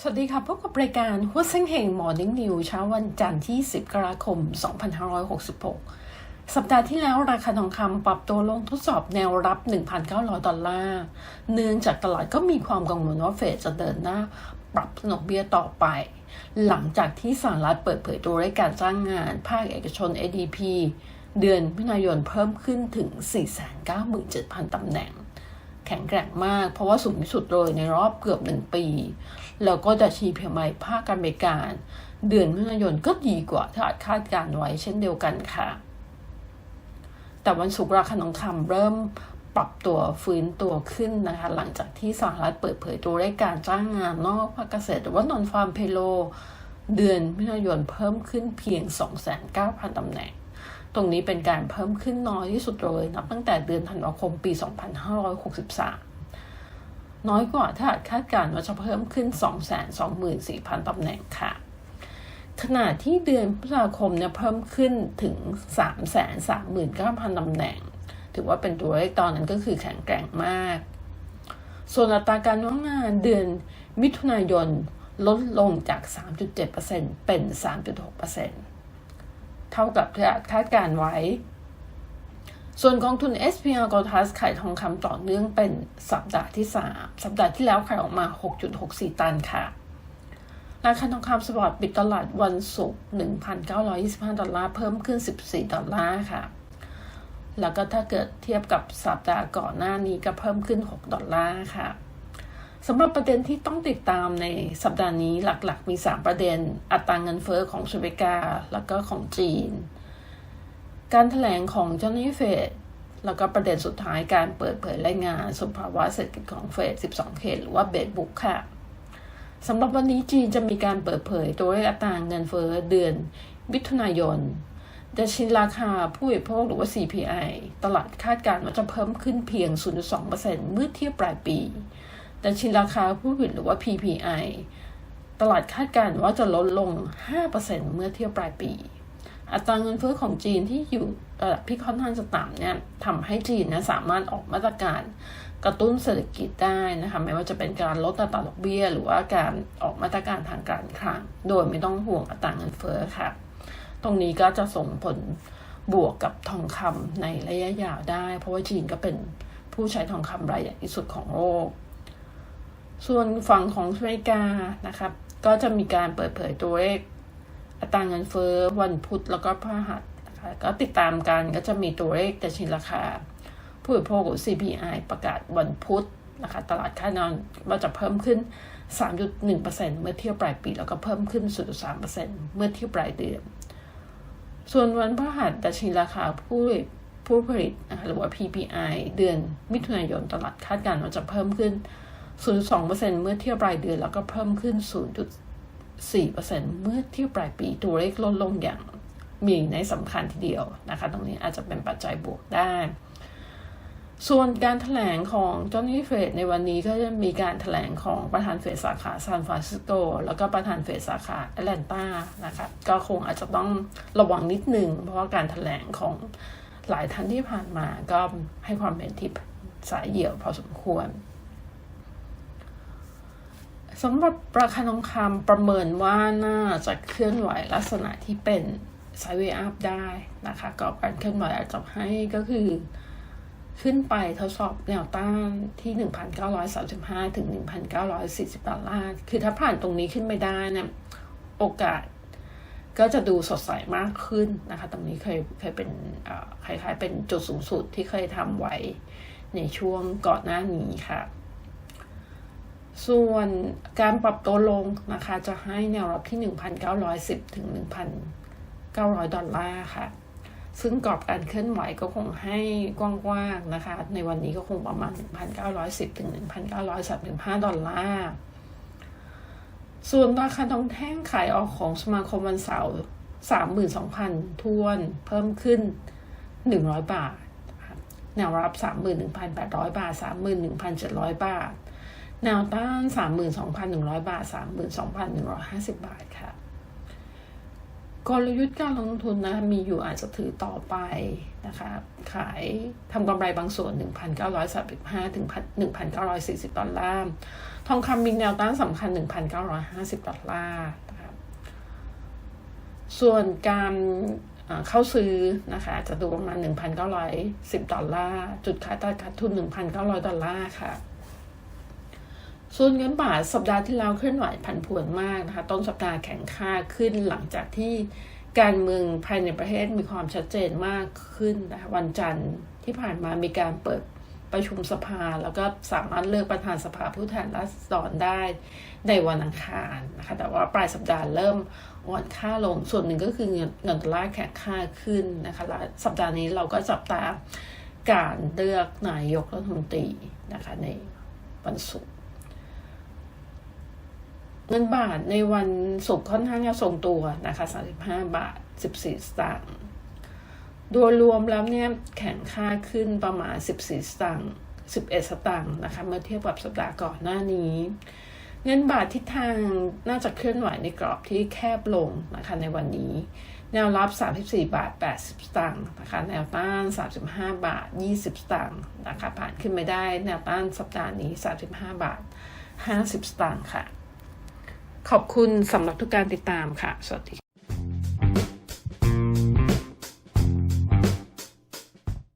สวัสดีค่ะ พบกับรายการหัวเส้งเหง Morning New เช้าวันจันทร์ที่ 10 กรกฎาคม 2566 สัปดาห์ที่แล้วราคาทองคำปรับตัวลงทดสอบแนวรับ 1,900 ดอลลาร์ เนื่องจากตลาดก็มีความกังวลว่าเฟดจะเดินหน้าปรับดอกเบี้ยต่อไป หลังจากที่สหรัฐเปิดเผยตัวเลขการจ้างงาน ภาคเอกชน ADP เดือนมิถุนายนเพิ่มขึ้นถึง 497,000 ตำแหน่ง แข็งแกร่งมาก เพราะว่าสูงที่สุดเลยในรอบเกือบหนึ่งปี แล้วก็ดัชนีเพียงไมภาคอเมริกาเดือนมิถุนายนก็ดีกว่าที่อาจคาดการไว้เช่นเดียวกันค่ะ แต่วันศุกร์ราคาทองคำเริ่มปรับตัวฟื้นตัวขึ้นนะคะ หลังจากที่สหรัฐเปิดเผยตัวเลขการจ้างงานนอกภาคเกษตรหรือว่านอนฟาร์มเพโล เดือนมิถุนายนเพิ่มขึ้นเพียง 2,900 0ตำแหน่ง ตรงนี้เป็นการเพิ่มขึ้นน้อยที่สุดเลยนับตั้งแต่เดือนธันวาคมปี 2563 น้อยกว่าที่คาดการณ์ว่าจะเพิ่มขึ้น 224,000ตำแหน่งค่ะ ขณะที่เดือนพฤษภาคมเนี่ยเพิ่มขึ้นถึง 339,000ตำแหน่ง ถือว่าเป็นตัวเลขตอนนั้นก็คือแข็งแกร่งมาก ส่วนอัตราการว่างงานเดือนมิถุนายนลดลงจาก 3.7%เป็น 3.6% เท่ากับคาดการไว้ ส่วนกองทุน SPR g o l d t a s ขายทองคำต่อเนื่องเป็นสัปดาห์ที่ 3 สัปดาห์ที่แล้วขายออกมา 6.64 ตันค่ะ ราคาทองคำสปอร์ตปิดตลาดวันศุกร์ 1,925 ดอลลาร์ เพิ่มขึ้น 14 ดอลลาร์ค่ะ แล้วก็ถ้าเกิดเทียบกับสัปดาห์ก่อนหน้านี้ก็เพิ่มขึ้น 6 ดอลลาร์ค่ะ สำหรับประเด็นที่ต้องติดตามในสัปดาห์นี้หลักๆ มี 3 ประเด็น อัตราเงินเฟอ้อของสหรัฐอเมริกาแล้วก็ของจีน การถแถลงของเจ้าหน้าที่เฟดแล้วก็ประเด็นสุดท้ายการเปิดเผยรายงานสภาวะเศรษฐกิจของเฟด 12 เขตหรือว่าเบดบุ๊กค่ะสำหรับวันนี้จีนจะมีการเปิดเผยตัวเลขอัตราเงินเฟอ้อเดือนมิถุนายนดัชนีราคาผู้บริโภคหรือว่า CPI ตลาดคาดการณ์ว่าจะเพิ่มขึ้นเพียง 0.2%เมื่อเทียบปลายปี ดัชนีราคาผู้ผลิตหรือว่า PPI ตลาดคาดการณ์ว่าจะลดลง 5%เมื่อเทียบปลายปี อัตราเงินเฟ้อของจีนที่อยู่ระดับที่ค่อนข้างจะต่ำเนี่ยทำให้จีนนะสามารถออกมาตรการกระตุ้นเศรษฐกิจได้นะคะไม่ว่าจะเป็นการลดอัตราดอกเบี้ย หรือว่าการออกมาตรการทางการคลังโดยไม่ต้องห่วงอัตราเงินเฟ้อค่ะ ตรงนี้ก็จะส่งผลบวกกับทองคำในระยะยาวได้ เพราะว่าจีนก็เป็นผู้ใช้ทองคำรายใหญ่ที่สุดของโลก ส่วนฝั่งของอเมริกานะครับ ก็จะมีการเปิดเผยตัวเลขอัตราเงินเฟ้อวันพุธแล้วก็พฤหัสนะคะก็ติดตามกันก็จะมีตัวเลขแต่ชินราคา ผู้บริโภค CPI ประกาศวันพุธนะคะตลาดคาดการณ์ว่าจะเพิ่มขึ้น 3.1%เมื่อเทียบปลายปีแล้วก็เพิ่มขึ้น 0.3%เมื่อเทียบปลายเดือน ส่วนวันพฤหัสดัชนีราคาผู้ผู้ผลิตนะคะหรือว่า PPI เดือนมิถุนายนตลาดคาดการณ์ว่าจะเพิ่มขึ้น 0.2%เมื่อเทียบรายเดือน แล้วก็เพิ่มขึ้น 0.4%เมื่อเทียบปลายปี ตัวเลขลดลงอย่างมีในสำคัญทีเดียวนะคะ ตรงนี้อาจจะเป็นปัจจัยบวกได้ ส่วนการถแถลงของจอห์นนี่เฟดในวันนี้ก็จะมีการถแถลงของประธานเฟดสาขาซานฟรานซิสโกแล้วก็ประธานเฟดสาขาแอตแลนตานะคะ ก็คงอาจจะต้องระวังนิดนึง เพราะว่าการถแถลงของหลายท่านที่ผ่านมาก็ให้ความเป็นทิพสายเหี่ยวพอสมควร สำหรับราคาทองคำประเมินว่าน่าจะเคลื่อนไหวลักษณะที่เป็นไซเวอัพได้นะคะก็การเคลื่อนไหวอาจจะให้ก็คือขึ้นไปทดสอบแนวต้านที่ 1,935 ถึง 1,940ดอลลาร์ คือถ้าผ่านตรงนี้ขึ้นไม่ได้นี่ยโอกาสก็จะดูสดใสมากขึ้นนะคะ ตรงนี้เคยเคยเป็นคล้ายๆเป็นจุดสูงสุดที่เคยทำไว้ในช่วงก่อนหน้านี้ค่ะ ส่วนการปรับตัวลงนะคะ จะให้แนวรับที่ 1,910 ถึง 1,900 ดอลลาร์ค่ะ ซึ่งกรอบการเคลื่อนไหวก็คงให้กว้างๆนะคะ ในวันนี้ก็คงประมาณ 1,910 ถึง 1,935 ดอลลาร์ ส่วนราคาทองแท่งขายออกของสมาคมวันเสาร์ 32,000ทวนเพิ่มขึ้น 100 บาท แนวรับ 31,800 บาท 31,700 บาท แนวต้าน 32,100 บาท 32,150 บาทค่ะ กลยุทธ์การลงทุนนะมีอยู่อาจจะถือต่อไปนะคะ ขายทำกำไรบางส่วน 1,935 ถึง 1,940 ดอลลาร์ ทองคำมีแนวต้านสำคัญ 1,950 ดอลลาร์นะคะส่วนการเข้าซื้อนะคะจะดูประมาณ 1,910 ดอลลาร์ จุดขายตลาดทุน 1,900 ดอลลาร์ค่ะ ส่วนเงินบาทสัปดาห์ที่แล้วเคลื่อนไหวผันผวนมากนะคะ ต้นสัปดาห์แข็งค่าขึ้นหลังจากที่การเมืองภายในประเทศมีความชัดเจนมากขึ้นนะคะวันจันทร์ที่ผ่านมามีการเปิดประชุมสภา แล้วก็สามารถเลือกประธานสภาผู้แทนราษฎรได้ในวันอังคารนะคะแต่ว่าปลายสัปดาห์เริ่มอ่อนค่าลงส่วนหนึ่งก็คือเงินเงินดอลลาร์แข็งค่าขึ้นนะคะและสัปดาห์นี้เราก็จับตาการเลือกนายกรัฐมนตรีนะคะในวันศุกร์ เงินบาทในวันศุกร์ค่อนข้างจะทรงตัวนะคะ35 บาท 14 สตางค์โดยรวมแล้วเนี่ยแข็งค่าขึ้นประมาณ 14 สตางค์11 สตางค์นะคะ เมื่อเทียบกับสัปดาห์ก่อนหน้านี้ เงินบาททิศทางน่าจะเคลื่อนไหวในกรอบที่แคบลงนะคะในวันนี้ แนวรับ 34 บาท 80 สตางค์นะคะ แนวต้าน 35 บาท 20 สตางค์นะคะ ผ่านขึ้นไม่ได้ แนวต้านสัปดาห์นี้ 35 บาท 50 สตางค์ค่ะ ขอบคุณสำหรับทุกการติดตามค่ะ สวัสดี